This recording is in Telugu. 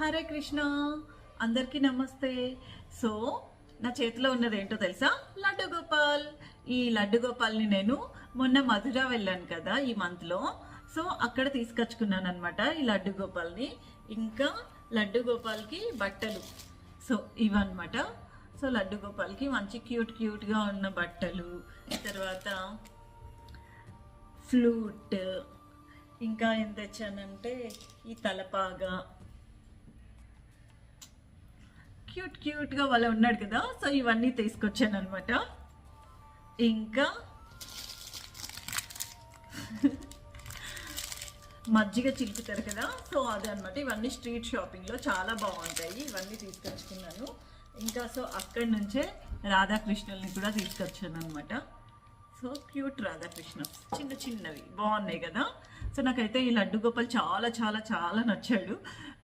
హరే కృష్ణ. అందరికీ నమస్తే. సో నా చేతిలో ఉన్నది ఏంటో తెలుసా? లడ్డు గోపాల్. ఈ లడ్డు గోపాల్ని నేను మొన్న మధుర వెళ్ళాను కదా ఈ మంత్లో. సో అక్కడ తీసుకొచ్చుకున్నాను అనమాట ఈ లడ్డు గోపాల్ని. ఇంకా లడ్డు గోపాల్కి బట్టలు. సో ఇవన్నమాట. సో లడ్డు గోపాల్కి మంచి క్యూట్ క్యూట్గా ఉన్న బట్టలు. తర్వాత ఫ్లూట్. ఇంకా ఏం తెచ్చానంటే ఈ తలపాగా. క్యూట్ క్యూట్గా వాళ్ళ ఉన్నాడు కదా సో ఇవన్నీ తీసుకొచ్చాను అనమాట ఇంకా మజ్జిగ చిలుపుతారు కదా సో అదనమాట ఇవన్నీ స్ట్రీట్ షాపింగ్లో చాలా బాగుంటాయి. ఇవన్నీ తీసుకొచ్చుకున్నాను. ఇంకా సో అక్కడి నుంచే రాధాకృష్ణుల్ని కూడా తీసుకొచ్చాను అనమాట సో క్యూట్ రాధాకృష్ణ. చిన్న చిన్నవి. బాగున్నాయి కదా. సో నాకైతే ఈ లడ్డు గోపాల్ చాలా చాలా చాలా నచ్చాడు.